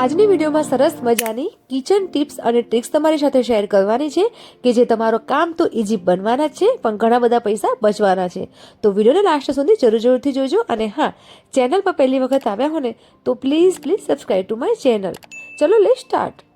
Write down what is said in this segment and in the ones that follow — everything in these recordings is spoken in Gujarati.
આજની વિડીયોમાં સરસ મજાની કિચન ટિપ્સ અને ટ્રિક્સ તમારી સાથે શેર કરવાની છે કે જે તમારો કામ તો ઇઝી બનવાના છે, પણ ઘણા બધા પૈસા બચવાના છે. તો વિડીયોને લાસ્ટ સુધી જરૂર જરૂરથી જોજો અને હા, ચેનલ પર પહેલી વખત આવ્યા હો તો please please subscribe to my channel ચલો લે સ્ટાર્ટ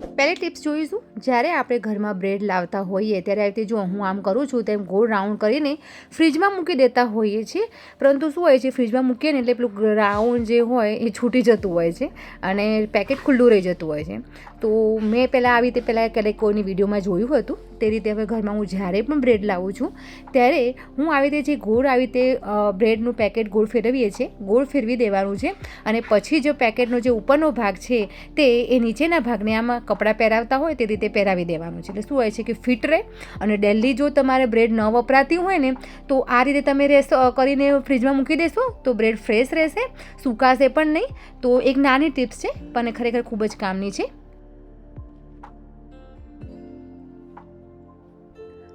પહેલી ટિપ્સ જોઈશું, જ્યારે આપણે ઘરમાં બ્રેડ લાવતા હોઈએ, ત્યારે આવી જો હું આમ કરું છું, તેમ ગોળ રાઉન્ડ કરીને ફ્રીજમાં મૂકી દેતા હોઈએ છીએ. પરંતુ શું હોય છે ફ્રીજમાં મૂકીએ ને એટલે પેલું રાઉન્ડ જે હોય એ છૂટી જતું હોય છે અને પેકેટ ખુલ્લું રહી જતું હોય છે. તો મેં પહેલાં આવી રીતે પહેલાં ક્યારેક કોઈની વિડીયોમાં જોયું હતું, તે રીતે હવે ઘરમાં હું જ્યારે પણ બ્રેડ લાવું છું, ત્યારે હું આવી રીતે જે ગોળ આવી રીતે બ્રેડનું પેકેટ ગોળ ફેરવીએ છીએ, ગોળ ફેરવી દેવાનું છે અને પછી જે પેકેટનો જે ઉપરનો ભાગ છે તે એ નીચેના ભાગને આમાં કપડાં પહેરાવતા હોય તે રીતે પહેરાવી દેવાનું છે. એટલે શું હોય છે કે ફિટ રહે અને ડેલી જો તમારે બ્રેડ ન વપરાતી હોય ને, તો આ રીતે તમે રેસ કરીને ફ્રીજમાં મૂકી દેશો, તો બ્રેડ ફ્રેશ રહેશે, સુકાશે પણ નહીં. તો એક નાની ટિપ્સ છે, પણ ખરેખર ખૂબ જ કામની છે.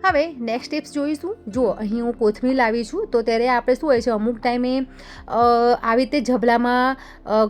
હવે નેક્સ્ટ સ્ટેપ્સ જોઈશું. જુઓ અહીં હું કોથમીર લાવી છું, તો ત્યારે આપણે શું હોય છે, અમુક ટાઈમે આવી રીતે જબલામાં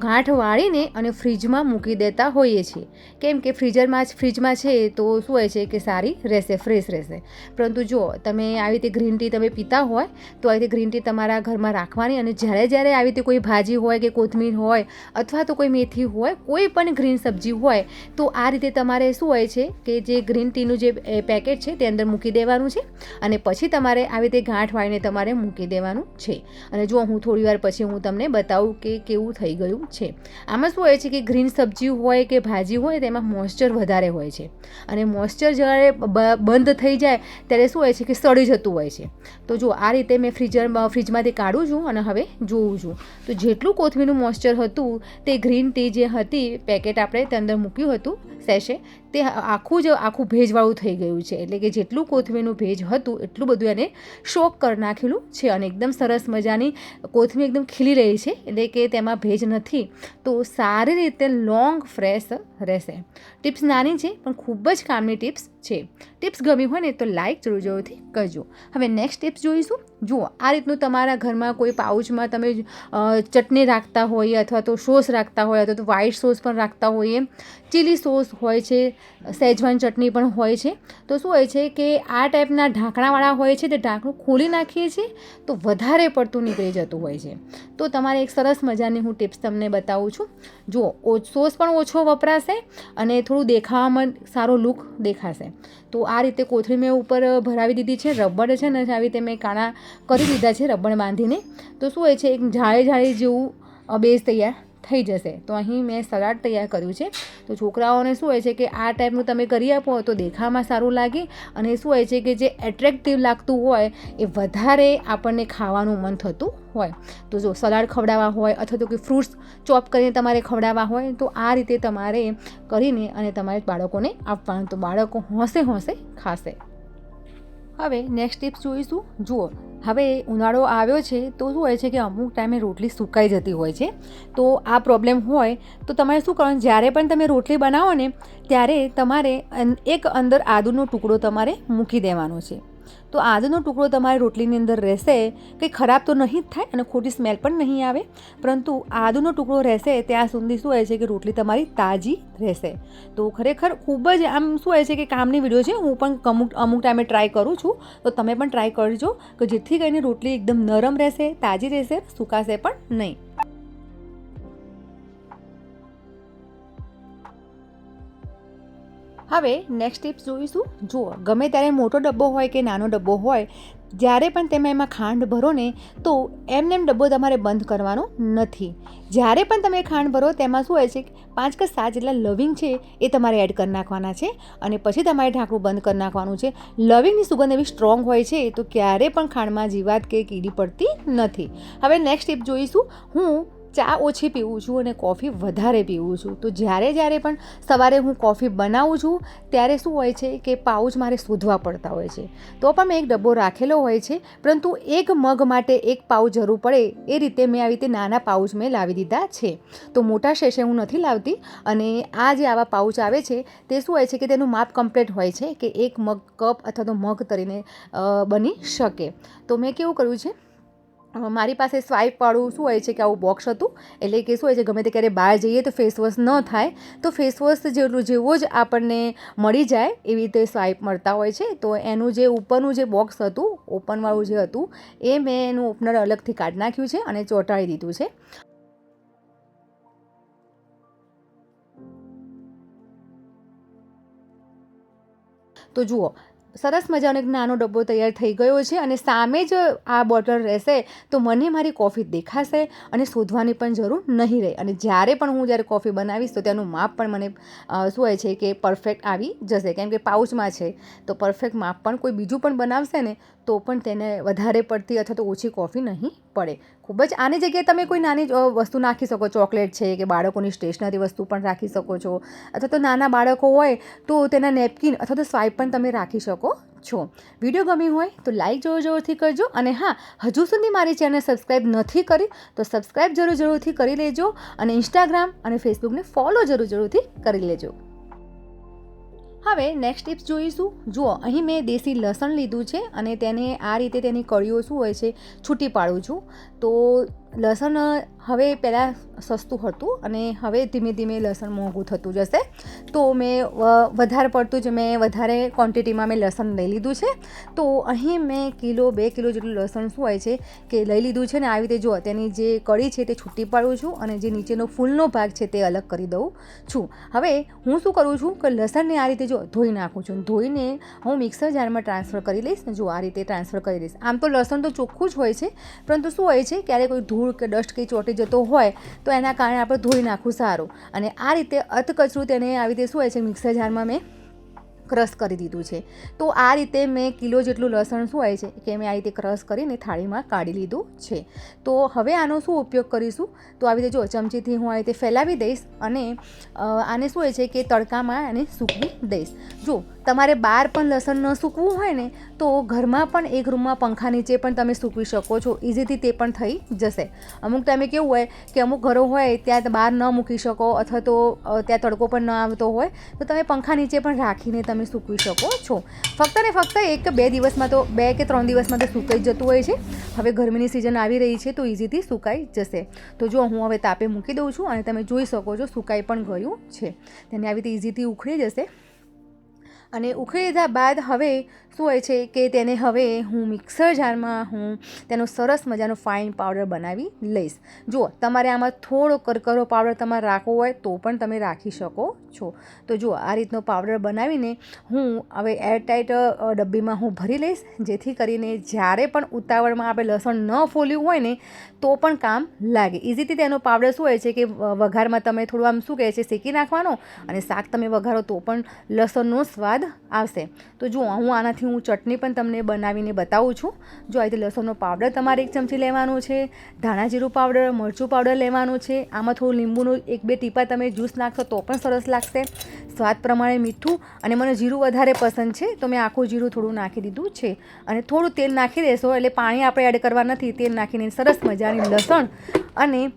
ગાંઠ વાળીને અને ફ્રીજમાં મૂકી દેતા હોઈએ છીએ. કેમ કે ફ્રીઝરમાં જ ફ્રીજમાં છે, તો શું હોય છે કે સારી રહેશે ફ્રેશ રહેશે. પરંતુ જો તમે આવી રીતે ગ્રીન ટી તમે પીતા હોય, તો આવી રીતે ગ્રીન ટી તમારા ઘરમાં રાખવાની અને જ્યારે જ્યારે આવી રીતે કોઈ ભાજી હોય કે કોથમીર હોય અથવા તો કોઈ મેથી હોય, કોઈ પણ ગ્રીન સબ્જી હોય, તો આ રીતે તમારે શું હોય છે કે જે ગ્રીન ટીનું જે પેકેટ છે તે અંદર મૂકી દેવાનું છે અને પછી તમારે આવી રીતે ગાંઠ વાળીને તમારે મૂકી દેવાનું છે. અને જો હું થોડી વાર પછી હું તમને બતાવું કે કેવું થઈ ગયું છે. આમાં શું હોય છે કે ગ્રીન સબ્જી હોય કે ભાજી હોય, તેમાં મોઇસ્ચર વધારે હોય છે. અને મોઇસ્ચર જ્યારે બંધ થઈ જાય, ત્યારે શું હોય છે કે સડી જતું હોય છે. તો જો આ રીતે મેં ફ્રીજર ફ્રીજમાંથી કાઢું છું અને હવે જોઉં છું. તો જેટલું કોથમીરનું મોઇશ્ચર હતું, તે ગ્રીન ટી જે હતી, પેકેટ આપણે તે અંદર મૂક્યું હતું, સેશે તે આખું જ આખું ભેજવાળું થઈ ગયું છે. એટલે કે જેટલું કોથમીરનું ભેજ હતું, એટલું બધું એને શોક કરી નાખેલું છે અને એકદમ સરસ મજાની કોથમીર એકદમ ખીલી રહી છે. એટલે કે તેમાં ભેજ નથી. તો સારી રીતે લોંગ ફ્રેશ રહેશે. ટિપ્સ નાની છે, પણ ખૂબ જ કામની ટિપ્સ છે. ટિપ્સ ગમી હોય ને તો લાઇક જરૂર જરૂરથી કરજો. હવે નેક્સ્ટ ટિપ્સ જોઈશું. જુઓ, આ રીતનું તમારા ઘરમાં કોઈ પાઉચમાં તમે ચટણી રાખતા હોય અથવા તો સોસ રાખતા હોય અથવા તો વ્હાઈટ સોસ પણ રાખતા હોઈએ. ચીલી સોસ હોય છે સેજવાન ચટણી પણ હોય છે. તો શું હોય છે કે આ ટાઈપના ઢાંકણાવાળા હોય છે, તે ઢાંકણું ખોલી નાખીએ છીએ, તો વધારે પડતું નીકળી જતું હોય છે. તો તમારે એક સરસ મજાની હું ટિપ્સ તમને બતાવું છું. જુઓ સોસ પણ ઓછો વપરાશે અને થોડું દેખાવામાં સારો લુક દેખાશે. તો આ રીતે કોથળી મેં ઉપર ભરાવી દીધી છે. રબર છે ને, આવી રીતે મેં કાણા કરી દીધા છે રબડ બાંધીને. તો શું હોય છે, એક જાળે જાળે જેવું બેઝ તૈયાર. થઈ જશે. તો અહીં મેં સલાડ તૈયાર કર્યું છે. તો છોકરાઓને શું હોય છે કે આ ટાઈપનું તમે કરી આપો તો દેખાવામાં સારું લાગે. અને શું હોય છે કે જે એટ્રેક્ટિવ લાગતું હોય એ વધારે આપણને ખાવાનું મન થતું હોય. તો જો સલાડ ખવડાવવા હોય અથવા તો કે ફ્રૂટ્સ ચોપ કરીને તમારે ખવડાવવા હોય તો આ રીતે તમારે કરીને અને તમારે બાળકોને આપવાનું. તો બાળકો હોંશે હોંશે ખાશે. હવે નેક્સ્ટ ટિપ્સ જોઈશું. જુઓ હવે ઉનાળો આવ્યો છે તો શું હોય છે કે અમુક ટાઈમે રોટલી સુકાઈ જતી હોય છે. તો આ પ્રોબ્લેમ હોય તો તમારે શું કરવાનું? જ્યારે પણ તમે રોટલી બનાવો ને, ત્યારે તમારે એક અંદર આદુનો ટુકડો તમારે મૂકી દેવાનો છે. તો આદુનો ટુકડો તમારી રોટલીની અંદર રહેશે. કંઈ ખરાબ તો નહીં જ થાય અને ખોટી સ્મેલ પણ નહીં આવે. પરંતુ આદુનો ટુકડો રહેશે ત્યાં સુધી શું હોય છે કે રોટલી તમારી તાજી રહેશે. તો ખરેખર ખૂબ જ આમ શું હોય છે કે કામની વીડિયો છે, હું પણ અમુક અમુક ટાઈમે ટ્રાય કરું છું. તો તમે પણ ટ્રાય કરજો કે જેથી કરીને રોટલી એકદમ નરમ રહેશે, તાજી રહેશે, સુકાશે પણ નહીં. હવે નેક્સ્ટ ટિપ્સ જોઈશું. જુઓ, ગમે ત્યારે મોટો ડબ્બો હોય કે નાનો ડબ્બો હોય, જ્યારે પણ તમે એમાં ખાંડ ભરો ને, તો એમને એમ ડબ્બો તમારે બંધ કરવાનો નથી. જ્યારે પણ તમે ખાંડ ભરો, તેમાં શું હોય છે પાંચ કે સાત જેટલા લવિંગ છે, એ તમારે એડ કરી નાખવાના છે. અને પછી તમારે ઢાંકણું બંધ કરી નાખવાનું છે. લવિંગની સુગંધ એવી સ્ટ્રોંગ હોય છે, તો ક્યારે પણ ખાંડમાં જીવાત કે કીડી પડતી નથી. હવે નેક્સ્ટ ટીપ જોઈશું. હું ચા ઓછી પીવું છું અને કોફી વધારે પીવું છું. તો જ્યારે જ્યારે પણ સવારે હું કોફી બનાવું છું, ત્યારે શું હોય છે કે પાઉચ મારે શોધવા પડતા હોય છે. તો પણ મેં એક ડબ્બો રાખેલો હોય છે, પરંતુ એક મગ માટે એક પાઉચ જરૂર પડે એ રીતે મેં આવી રીતે નાના પાઉચ મેં લાવી દીધા છે. તો મોટા શેષે હું નથી લાવતી અને આ જે આવા પાઉચ આવે છે, તે શું હોય છે કે તેનું માપ કમ્પ્લીટ હોય છે કે એક મગ કપ અથવા તો મગ તરીને બની શકે. તો મેં કેવું કર્યું છે? મારી પાસે સ્વાઇપવાળું શું હોય છે કે આવું બોક્સ હતું? એટલે કે શું હોય છે, ગમે તે ક્યારે બહાર જઈએ તો ફેસ વોશ ન થાય, તો ફેસવોશ જેટલું જેવો જ આપણને મળી જાય એવી રીતે સ્વાઇપ મળતા હોય છે. તો એનું જે ઉપરનું જે બોક્સ હતું ઓપનવાળું જે હતું, એ મેં એનું ઓપનર અલગથી કાઢી નાખ્યું છે અને ચોંટાડી દીધું છે. તો જુઓ સરસ મજાનો એક નાનો ડબ્બો તૈયાર થઈ ગયો છે અને સામે જ આ બોટલ રહેશે તો મને મારી કોફી દેખાશે અને શોધવાની પણ જરૂર નહીં રહે. અને જ્યારે પણ હું જ્યારે કોફી બનાવીશ તો તેનું માપ પણ મને શું હોય છે કે પરફેક્ટ આવી જશે. કેમ કે પાઉચમાં છે તો પરફેક્ટ માપ પણ કોઈ બીજું પણ બનાવશે ને તો પણ તેને વધારે પડતી અથવા તો ઓછી કોફી નહીં પડે. ખૂબ જ આની જગ્યાએ તમે કોઈ નાની વસ્તુ નાખી શકો. ચોકલેટ છે કે બાળકોની સ્ટેશનરી વસ્તુ પણ રાખી શકો છો. અથવા તો નાના બાળકો હોય તો તેના નેપકિન અથવા તો સ્વાઇપ પણ તમે રાખી શકો છો. વીડિયો ગમી હોય તો લાઇક જોર જોરથી કરજો અને હા, હજુ સુધી મારી ચેનલ સબસ્ક્રાઈબ નથી કરી તો સબસ્ક્રાઈબ જરૂર જરૂરથી કરી લેજો અને ઇન્સ્ટાગ્રામ અને ફેસબુકને ફોલો જરૂર જરૂરથી કરી લેજો. હવે નેક્સ્ટ ટિપ્સ જોઈશું. જુઓ, અહીં મેં દેશી લસણ લીધું છે અને તેને આ રીતે તેની કળીઓ શું હોય છે, છૂટી પાડું છું. તો લસણ હવે પહેલાં સસ્તું હતું અને હવે ધીમે ધીમે લસણ મોંઘું થતું જશે. તો મેં વધારે પડતું જ મેં વધારે ક્વોન્ટિટીમાં મેં લસણ લઈ લીધું છે. તો અહીં મેં કિલો, બે કિલો જેટલું લસણ શું હોય છે કે લઈ લીધું છે ને આવી રીતે જો તેની જે કળી છે તે છૂટી પાડું છું અને જે નીચેનો ફૂલનો ભાગ છે તે અલગ કરી દઉં છું. હવે હું શું કરું છું કે લસણને આ રીતે જો ધોઈ નાખું છું. ધોઈને હું મિક્સર જારમાં ટ્રાન્સફર કરી લઈશ ને જો આ રીતે ટ્રાન્સફર કરી દઈશ. આમ તો લસણ તો ચોખ્ખું જ હોય છે, પરંતુ શું હોય છે? ક્યારેક કોઈ ધૂળ કે ડસ્ટ કંઈ ચોંટી જતો હોય, તો એના કારણે આપણે ધોઈ નાખવું સારું. અને આ રીતે અતકચરું તેને આવી રીતે શું હોય છે, મિક્સર જારમાં મેં ક્રશ કરી દીધું છે. તો આ રીતે મેં કિલો જેટલું લસણ શું હોય છે, કે મેં આ રીતે ક્રશ કરીને થાળીમાં કાઢી લીધું છે. તો હવે આનો શું ઉપયોગ કરીશું? તો આવી રીતે જો ચમચીથી હું આ રીતે ફેલાવી દઈશ અને આને શું હોય છે કે તડકામાં આને સૂકવી દઈશ. જો તમારે બહાર પણ લસણ ન સૂકવું હોય ને, તો ઘરમાં પણ એક રૂમમાં પંખા નીચે પણ તમે સૂકવી શકો છો. ઇઝીથી તે પણ થઈ જશે. અમુક ટાઈમે કેવું હોય કે અમુક ઘરો હોય ત્યાં બહાર ન મૂકી શકો અથવા તો ત્યાં તડકો પણ ન આવતો હોય, તો તમે પંખા નીચે પણ રાખીને તમે સૂકવી શકો છો. ફક્ત ને ફક્ત એક કે બે દિવસમાં તો, બે કે ત્રણ દિવસમાં તો સુકાઈ જતું હોય છે. હવે ગરમીની સિઝન આવી રહી છે તો ઇઝીથી સુકાઈ જશે. તો જો હું હવે તાપે મૂકી દઉં છું અને તમે જોઈ શકો છો સુકાઈ પણ ગયું છે. તેને આવી રીતે ઇઝીથી ઉખડી જશે. અને ઉખડી લીધા બાદ હવે શું હોય છે કે તેને હવે હું મિક્સર જારમાં હું તેનો સરસ મજાનો ફાઇન પાવડર બનાવી લઈશ. જુઓ તમારે આમાં થોડો કરકરો પાવડર તમારે રાખવો હોય તો પણ તમે રાખી શકો છો. તો જુઓ આ રીતનો પાવડર બનાવીને હું હવે એરટાઇટ અ, ડબ્બીમાં હું ભરી લઈશ. જેથી કરીને જ્યારે પણ ઉતાવળમાં આપણે લસણ ન ફોલ્યું હોય ને તો પણ કામ લાગે. ઇઝીથી તેનો પાવડર શું હોય છે કે વઘારમાં તમે થોડું આમ શું કહે છે શેકી નાખવાનો અને શાક તમે વઘારો તો પણ લસણનો સ્વાદ આવશે. તો જુઓ, હું આનાથી હું ચટણી પણ તમને બનાવીને બતાવું છું. જો આ રીતે લસણનો પાવડર તમારે એક ચમચી લેવાનો છે, ધાણા જીરું પાવડર, મરચું પાવડર લેવાનું છે, આમાં થોડું લીંબુનું એક બે ટીપા તમે જ્યુસ નાખશો તો પણ સરસ લાગશે. સ્વાદ પ્રમાણે મીઠું અને મને જીરું વધારે પસંદ છે, તો મેં આખું જીરું થોડું નાખી દીધું છે. અને થોડું તેલ નાખી દેશો, એટલે પાણી આપણે એડ કરવા નથી, તેલ નાખીને સરસ મજાની લસણ અને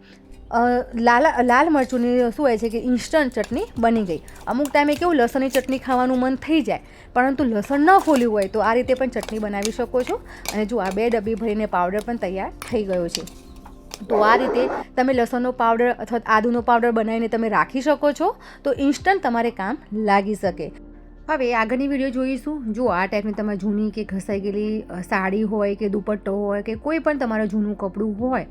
લાલ લાલ મરચુંની શું હોય છે કે ઇન્સ્ટન્ટ ચટણી બની ગઈ. અમુક ટાઈમે કેવું લસણની ચટણી ખાવાનું મન થઈ જાય, પરંતુ લસણ ન ખોલ્યું હોય તો આ રીતે પણ ચટણી બનાવી શકો છો. અને જો આ બે ડબ્બી ભરીને પાવડર પણ તૈયાર થઈ ગયો છે. તો આ રીતે તમે લસણનો પાવડર અથવા આદુનો પાવડર બનાવીને તમે રાખી શકો છો, તો ઇન્સ્ટન્ટ તમારે કામ લાગી શકે. હવે આગળની વીડિયો જોઈશું. જો આ ટાઈપની તમારી જૂની કે ઘસાઈ ગયેલી સાડી હોય કે દુપટ્ટો હોય કે કોઈ પણ તમારું જૂનું કપડું હોય,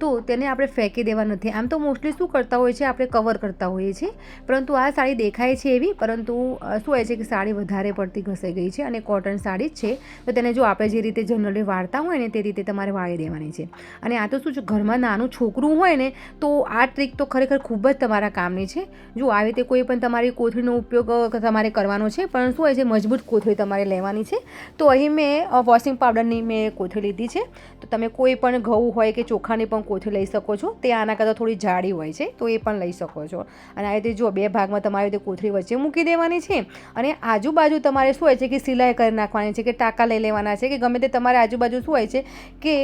તો તેને આપણે ફેંકી દેવા નથી. આમ તો મોસ્ટલી શું કરતા હોય છે આપણે કવર કરતા હોઈએ છીએ. પરંતુ આ સાડી દેખાય છે એવી, પરંતુ શું હોય છે કે સાડી વધારે પડતી ઘસાઈ ગઈ છે અને કોટન સાડી જ છે. તો તેને જો આપણે જે રીતે જનરલી વાળતા હોય ને તે રીતે તમારે વાળી દેવાની છે. અને આ તો શું છે? ઘરમાં નાનું છોકરું હોય ને, તો આ ટ્રીક તો ખરેખર ખૂબ જ તમારા કામની છે. જો આવી રીતે કોઈ પણ તમારી કોથળીનો ઉપયોગ તમારે કરવાનો છે પણ શું હોય છે મજબૂત કોથળી તમારે લેવાની છે, તો અહીં મેં વોશિંગ પાવડરની મેં કોથળી લીધી છે. તો તમે કોઈ પણ ઘઉં હોય કે ચોખાની પણ કોથળી લઈ શકો છો. તે આના કરતાં થોડી જાડી હોય છે, તો એ પણ લઈ શકો છો. અને આ રીતે જો બે ભાગમાં તમારે રીતે કોથળી વચ્ચે મૂકી દેવાની છે. અને આજુબાજુ તમારે શું હોય છે કે સિલાઈ કરી નાખવાની છે, કે ટાંકા લઈ લેવાના છે, કે ગમે તે તમારે આજુબાજુ શું હોય છે કે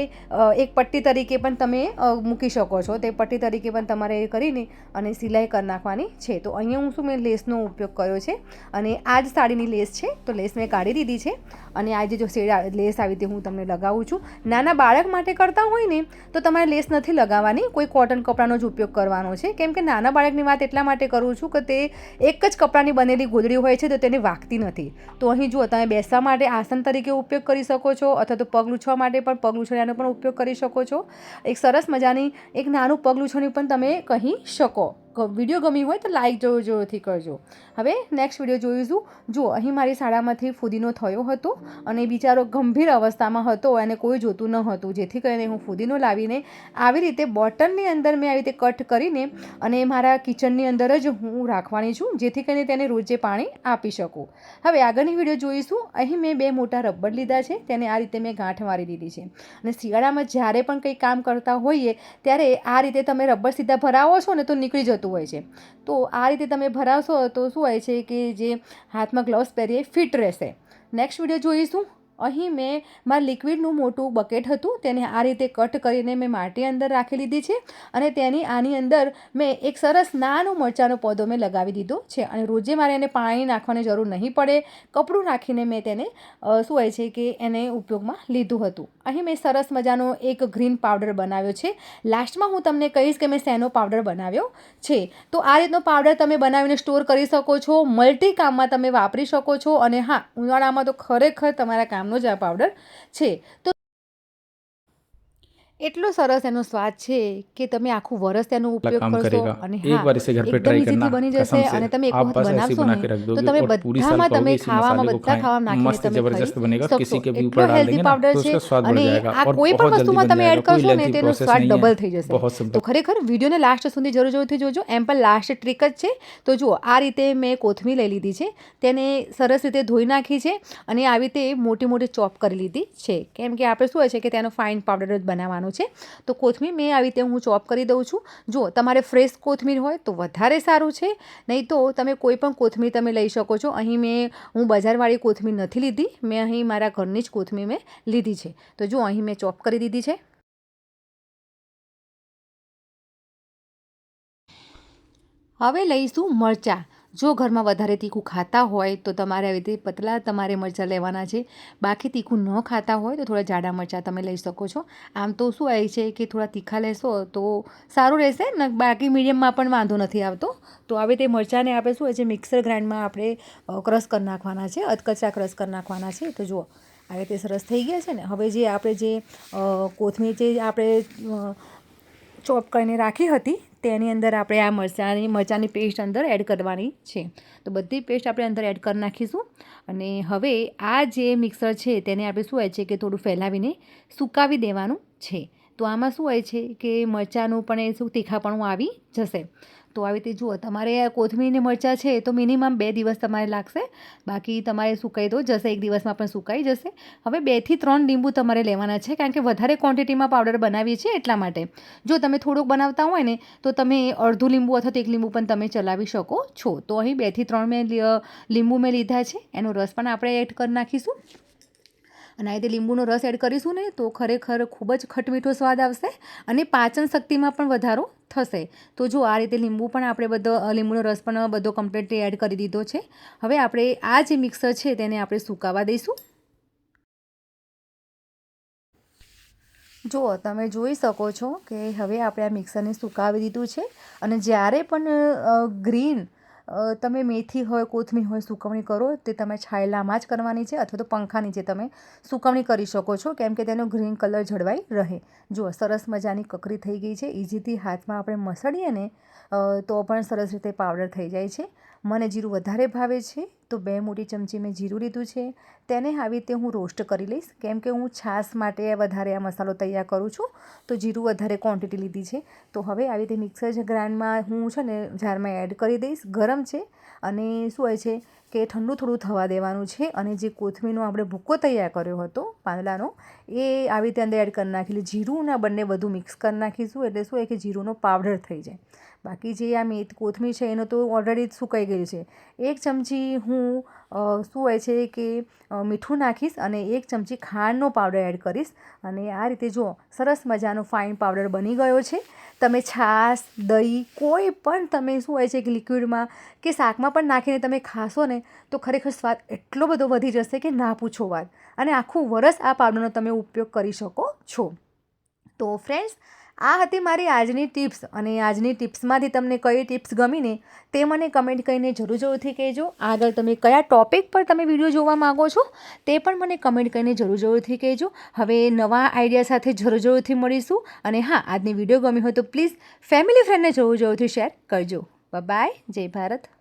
એક પટ્ટી તરીકે પણ તમે મૂકી શકો છો. તે પટ્ટી તરીકે પણ તમારે એ કરીને અને સિલાઈ કરી નાખવાની છે. તો અહીંયા હું શું મેં લેસનો ઉપયોગ કર્યો છે. અને આ જ જ સાડીની લેસ છે, તો લેસ મેં કાઢી દીધી છે અને આજે જો શેડ લેસ આવી તે હું તમને લગાવું છું. નાના બાળક માટે કરતા હોય ને, તો તમારે લેસ નથી લગાવવાની, કોઈ કોટન કપડાનો જ ઉપયોગ કરવાનો છે. કેમ કે નાના બાળકની વાત એટલા માટે કરું છું કે તે એક જ કપડાની બનેલી ગોદડી હોય છે, તો તેને વાગતી નથી. તો અહીં જુઓ, તમે બેસવા માટે આસન તરીકે ઉપયોગ કરી શકો છો, અથવા તો પગ લૂછવા માટે પણ, પગ લૂછવાનો પણ ઉપયોગ કરી શકો છો. એક સરસ મજાની, એક નાનું પગ લૂછવાની પણ તમે કહી શકો. વીડિયો ગમી હોય તો લાઇક જરૂર, જરૂરથી કરજો. હવે નેક્સ્ટ વીડિયો જોઈશું. જુઓ, અહીં મારી શાળામાંથી ફુદીનો થયો હતો અને બિચારો ગંભીર અવસ્થામાં હતો અને કોઈ જોતું ન હતું. જેથી કરીને હું ફુદીનો લાવીને આવી રીતે બોટલની અંદર મેં આવી રીતે કટ કરીને અને મારા કિચનની અંદર જ હું રાખવાની છું, જેથી કરીને તેને રોજે પાણી આપી શકું. હવે આગળની વીડિયો જોઈશું. અહીં મેં બે મોટા રબર લીધા છે, તેને આ રીતે મેં ગાંઠ મારી દીધી છે. અને શિયાળામાં જ્યારે પણ કંઈ કામ કરતા હોઈએ, ત્યારે આ રીતે તમે રબર સીધા ભરાવો છો ને તો નીકળી જતું હોય છે. તો આ રીતે તમે ભરાવશો તો શું હોય છે કે જે હાથમાં ગ્લવ્સ પહેરીએ ફિટ રહેશે. નેક્સ્ટ વીડિયો જોઈશું. અહીં મેં મારા લિક્વિડનું મોટું બકેટ હતું, તેને આ રીતે કટ કરીને મેં માટી અંદર રાખી લીધી છે અને તેની આની અંદર મેં એક સરસ નાનો મરચાંનો પોદો મેં લગાવી દીધો છે અને રોજે મારે એને પાણી નાખવાની જરૂર નહીં પડે, કપડું રાખીને મેં તેને શું હોય છે કે એને ઉપયોગમાં લીધું હતું. અહીં મેં સરસ મજાનો એક ગ્રીન પાવડર બનાવ્યો છે. લાસ્ટમાં હું તમને કહીશ કે મેં શેનો પાવડર બનાવ્યો છે. તો આ રીતનો પાવડર તમે બનાવીને સ્ટોર કરી શકો છો, મલ્ટી કામમાં તમે વાપરી શકો છો અને હા, ઉનાળામાં તો ખરેખર તમારા કામનો જ આ પાવડર છે તો એટલો સરસ એનો સ્વાદ છે કે તમે આખું વરસ તેનો ઉપયોગ काम કરશો करेगा અને एक હા बार इसे घर पे એકદમ ट्राई easy થી करना બની જશે कसम से અને તમે એક आप વખત बस ऐसे ही બનાવશો बना ને के रख તો दोगे તમે और पूरी साल બધામાં તમે खाओगे इसी ખાવામાં मसाले को બધા ખાવામાં खाएं નાખીને मस्त તમે जबरदस्त ખાઈ बनेगा શકશો किसी के भी એટલો ऊपर डाल હેલ્ધી देंगे ना પાવડર तो છે उसका स्वाद बढ़ અને जाएगा આ और કોઈ પણ बहुत जल्दी વસ્તુમાં बन તમે એડ जाएगा कोई કરશો ને लेंथी તેનો प्रोसेस સ્વાદ नहीं ડબલ है થઈ જશે बहुत તો सिंपल ખરેખર વિડીયોને લાસ્ટ સુધી જરૂર જરૂરથી જોજો એમ પણ લાસ્ટ ટ્રીક જ છે તો જુઓ આ રીતે મેં કોથમીર લઈ લીધી છે તેને સરસ રીતે ધોઈ નાખી છે અને આવી રીતે મોટી મોટી ચોપ કરી લીધી છે કેમ કે આપણે શું હોય છે કે તેનો ફાઇન પાવડર જ બનાવવાનો છે. તો કોથમીર મેં આવી રીતે હું ચોપ કરી દઉં છું. જો તમારે ફ્રેશ કોથમીર હોય તો વધારે સારું છે. નહીં તો તમે કોઈ પણ કોથમીર તમે લઈ શકો છો. અહીં મેં, હું બજારવાળી કોથમીર નથી લીધી. મેં અહીં મારા ઘરની જ કોથમીર મેં લીધી છે. તો જો અહીં મેં ચોપ કરી દીધી છે. હવે લઈશું મરચાં. જો ઘરમાં વધારે તીખું ખાતા હોય, તો તમારે આવી રીતે પતલા તમારે મરચાં લેવાના છે. બાકી તીખું ન ખાતા હોય, તો થોડા જાડા મરચાં તમે લઈ શકો છો. આમ તો શું આવે છે કે થોડા તીખા લેશો, તો સારું રહેશે, ને બાકી મીડિયમમાં પણ વાંધો નથી આવતો. તો આવી રીતે મરચાંને આપણે શું હોય છે, મિક્સર ગ્રાઇન્ડમાં આપણે ક્રશ કરી નાખવાના છે, અધકચરા ક્રશ કરી નાખવાના છે. તો જુઓ આવી રીતે સરસ થઈ ગયા છે ને. હવે જે આપણે જે કોથમીર જે આપણે ચોપ કરીને રાખી હતી તેની અંદર આપણે આ મરચાંની મરચાંની પેસ્ટ અંદર એડ કરવાની છે. તો બધી પેસ્ટ આપણે અંદર એડ કરી નાખીશું. અને હવે આ જે મિક્સર છે તેને આપણે શું હોય છે કે થોડું ફેલાવીને સુકાવી દેવાનું છે. તો આમાં શું હોય છે કે મરચાંનું પણ એ શું તીખાપણું આવી જશે. તો આવી રીતે જુઓ, તમારે આ કોથમીર મરચાં છે તો મિનિમમ બે દિવસ તમારે લાગશે. બાકી તમારે સુકાઈ દો જશે, એક દિવસમાં પણ સુકાઈ જશે. હવે બેથી ત્રણ લીંબુ તમારે લેવાના છે, કારણ કે વધારે ક્વોન્ટિટીમાં પાવડર બનાવીએ છીએ એટલા માટે. જો તમે થોડુંક બનાવતા હોય ને, તો તમે અડધું લીંબુ અથવા તો એક લીંબુ પણ તમે ચલાવી શકો છો. તો અહીં બેથી ત્રણ મેં લીંબુ મેં લીધા છે. એનો રસ પણ આપણે એડ કરી નાખીશું. અને આ રીતે લીંબુનો રસ એડ કરીશું ને, તો ખરેખર ખૂબ જ ખટમીઠો સ્વાદ આવશે અને પાચન શક્તિમાં પણ વધારો થશે. તો જો આ રીતે લીંબુ પણ આપણે બધો લીંબુનો રસ પણ બધો કમ્પ્લીટલી એડ કરી દીધો છે. હવે આપણે આ જે મિક્સર છે તેને આપણે સુકાવા દઈશું. જુઓ તમે જોઈ શકો છો કે હવે આપણે આ મિક્સરને સુકાવી દીધું છે. અને જ્યારે પણ ગ્રીન તમે મેથી હોય, કોથમીર હોય, સુકવણી કરો, તે તમે છાયલામાં જ કરવાની છે અથવા તો પંખા નીચે તમે સુકવણી કરી શકો છો, કેમ કે તેનો ગ્રીન કલર જળવાઈ રહે. જુઓ, સરસ મજાની કકરી થઈ ગઈ છે. ઇઝીથી હાથમાં આપણે મસળીએ ને તો પણ સરસ રીતે પાવડર થઈ જાય છે. મને જીરું વધારે ભાવે છે, તો બે મોટી ચમચી મેં જીરું લીધું છે. તેને આવી રીતે હું રોસ્ટ કરી લઈશ. કેમ કે હું છાશ માટે વધારે આ મસાલો તૈયાર કરું છું, તો જીરું વધારે ક્વોન્ટિટી લીધી છે. તો હવે આવી રીતે મિક્સર ગ્રાઇન્ડમાં હું છે ને જારમાં એડ કરી દઈશ. ગરમ છે અને શું હોય છે કે ઠંડુ થોડું થવા દેવાનું છે અને જે કોથમીરનો આપણે ભૂક્કો તૈયાર કર્યો હતો, પાંદડાનો, એ આવી રીતે અંદર એડ કરી નાખી. જીરું અને બંને બધું મિક્સ કરી નાખીશું. એટલે શું હોય કે જીરુંનો પાવડર થઈ જાય. બાકી જે આ મેથ કોથમીર છે, એનો તો ઓલરેડી સુકાઈ ગયું છે. એક ચમચી હું શું હોય છે કે મીઠું નાખીશ અને એક ચમચી ખાંડનો પાવડર એડ કરીશ. અને આ રીતે જુઓ સરસ મજાનો ફાઇન પાવડર બની ગયો છે. તમે છાશ, દહીં, કોઈ પણ તમે શું હોય છે કે લિક્વિડમાં કે શાકમાં પણ નાખીને તમે ખાશો ને, તો ખરેખર સ્વાદ એટલો બધો વધી જશે કે ના પૂછો વાત. અને આખું વરસ આ પાવડરનો તમે ઉપયોગ કરી શકો છો. તો ફ્રેન્ડ્સ આ હતી મારી આજની ટિપ્સ અને આજની ટિપ્સમાંથી તમને કઈ ટિપ્સ ગમીને તે મને કમેન્ટ કરીને જરૂર જરૂરથી કહેજો. આગળ તમે કયા ટોપિક પર તમે વીડિયો જોવા માગો છો તે પણ મને કમેન્ટ કરીને જરૂર જરૂરથી કહેજો. હવે નવા આઈડિયા સાથે જરૂર જરૂરથી મળીશું અને હા, આજની વીડિયો ગમી હોય તો પ્લીઝ ફેમિલી ફ્રેન્ડને જરૂર જરૂરથી શેર કરજો. બાય જય ભારત.